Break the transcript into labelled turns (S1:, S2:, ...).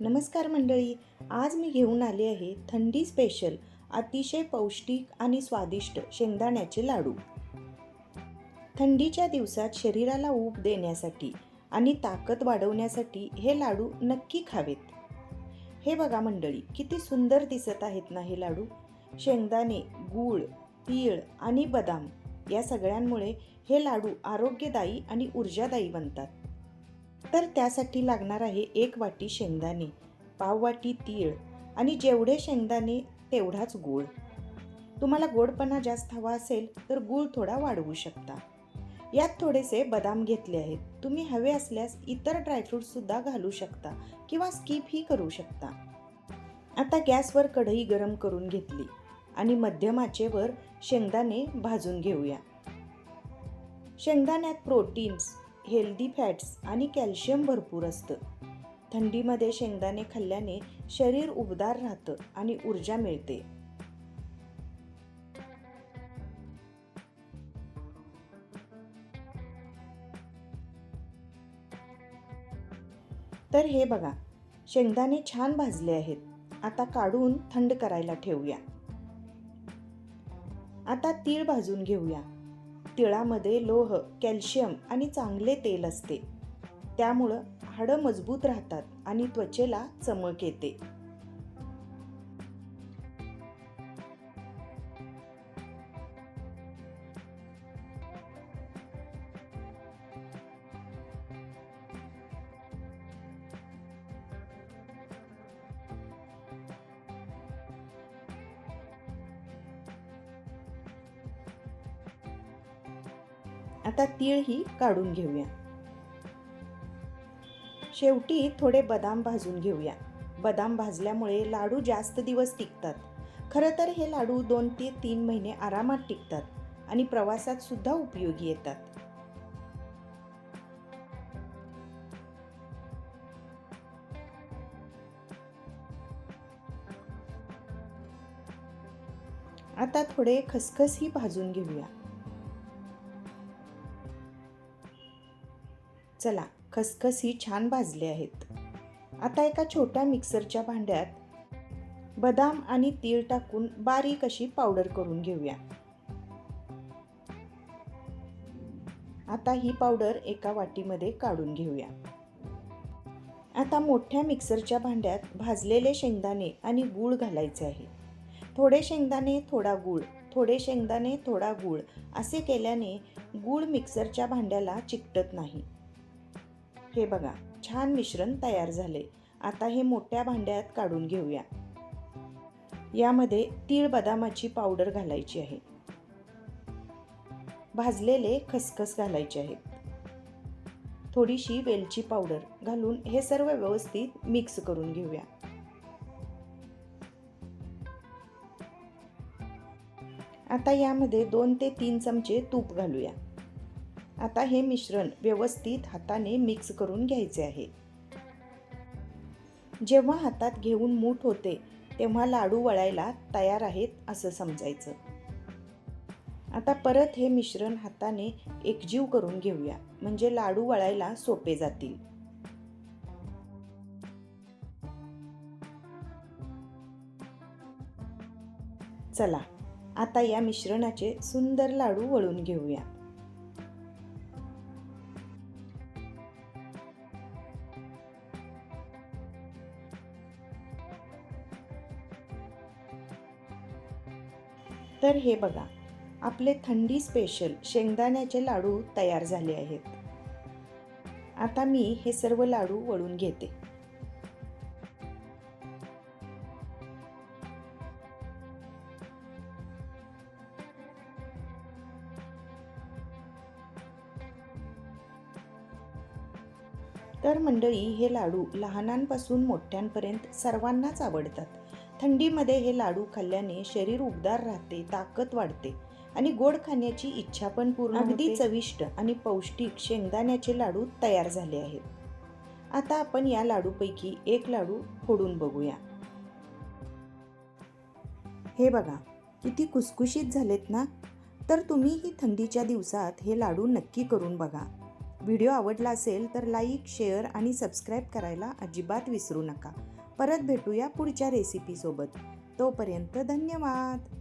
S1: नमस्कार मंडळी आज मी घेऊन आले आहे थंडी स्पेशल अतिशय पौष्टिक आणि स्वादिष्ट शेंगदाण्याचे लाडू. थंडीच्या दिवसात शरीराला ऊब देण्यासाठी आणि ताकद वाढवण्यासाठी हे लाडू नक्की खावेत. हे बघा मंडळी किती सुंदर दिसत आहेत ना हे लाडू? शेंगदाणे गूळ तीळ आणि बदाम या सगळ्यांमुळे हे लाडू आरोग्यदायी आणि ऊर्जादायी बनतात. तर त्यासाठी लागणार आहे एक वाटी शेंगदाणे पाव वाटी तीळ आणि जेवढे शेंगदाणे तेवढाच गूळ. तुम्हाला गोडपणा जास्त हवा असेल तर गूळ थोडा वाढवू शकता. यात थोडेसे बदाम घेतले आहेत. तुम्ही हवे असल्यास इतर ड्रायफ्रूटसुद्धा घालू शकता किंवा स्किपही करू शकता. आता गॅसवर कढई गरम करून घेतली आणि मध्यम आचेवर शेंगदाणे भाजून घेऊया. शेंगदाण्यात प्रोटीन्स हेल्दी फॅट्स आणि कॅल्शियम भरपूर असतं. थंडीमध्ये शेंगदाणे खाल्ल्याने शरीर उबदार राहतं आणि ऊर्जा मिळते. तर हे बघा शेंगदाणे छान भाजले आहेत. आता काढून थंड करायला ठेवूया. आता तीळ भाजून घेऊया. तिळामध्ये लोह कॅल्शियम आणि चांगले तेल असते. त्यामुळं हाडं मजबूत राहतात आणि त्वचेला चमक येते. आता तीळही काढून घेऊया. शेवटी थोडे बदाम भाजून घेऊया. बदाम भाजल्यामुळे लाडू जास्त दिवस टिकतात. खरं तर हे लाडू दोन ते तीन महिने आरामात टिकतात आणि प्रवासात सुद्धा उपयोगी येतात. आता थोडे खसखसही भाजून घेऊया. चला खसखस ही छान भाजले आहेत. आता एका छोट्या मिक्सरच्या भांड्यात बदाम आणि तीळ टाकून बारीक अशी पावडर करून घेऊया. आता ही पावडर एका वाटीमध्ये काढून घेऊया. आता मोठ्या मिक्सरच्या भांड्यात भाजलेले शेंगदाणे आणि गूळ घालायचे आहे. थोडे शेंगदाणे थोडा गूळ थोडे शेंगदाणे थोडा गूळ असे केल्याने गूळ मिक्सरच्या भांड्याला चिकटत नाही. हे बघा छान मिश्रण तयार झाले. आता हे मोठ्या भांड्यात काढून घेऊया. यामध्ये तीळ बदामाची पावडर घालायची आहे. भाजलेले खसखस घालायचे आहेत. थोडीशी वेलची पावडर घालून हे सर्व व्यवस्थित मिक्स करून घेऊया. आता यामध्ये दोन ते तीन चमचे तूप घालूया. आता हे मिश्रण व्यवस्थित हाताने मिक्स करून घ्यायचे आहे. जेव्हा हातात घेऊन मूठ होते तेव्हा लाडू वळायला तयार आहेत असं समजायचं. आता परत हे मिश्रण हाताने एकजीव करून घेऊया म्हणजे लाडू वळायला सोपे जातील. चला आता या मिश्रणाचे सुंदर लाडू वळून घेऊया. तर हे बघा आपले थंडी स्पेशल शेंगदाण्याचे लाडू तयार झाले आहेत. आता मी हे सर्व लाडू वळून घेते. तर मंडळी हे लाडू लहानांपासून मोठ्यांपर्यंत सर्वांनाच आवडतात. थंडीमध्ये हे लाडू खाल्ल्याने शरीर उबदार राहते ताकद वाढते आणि गोड खाण्याची इच्छा पण पूर्ण अगदी चविष्ट आणि पौष्टिक शेंगदाण्याचे लाडू तयार झाले आहेत. आता आपण या लाडूपैकी एक लाडू फोडून बघूया. हे बघा किती कुसकुशीत झालेत ना? तर तुम्हीही थंडीच्या दिवसात हे लाडू नक्की करून बघा. व्हिडिओ आवडला असेल तर लाईक शेअर आणि सबस्क्राईब करायला अजिबात विसरू नका. परत भेटूया पुढच्या रेसिपीसोबत तोपर्यंत धन्यवाद!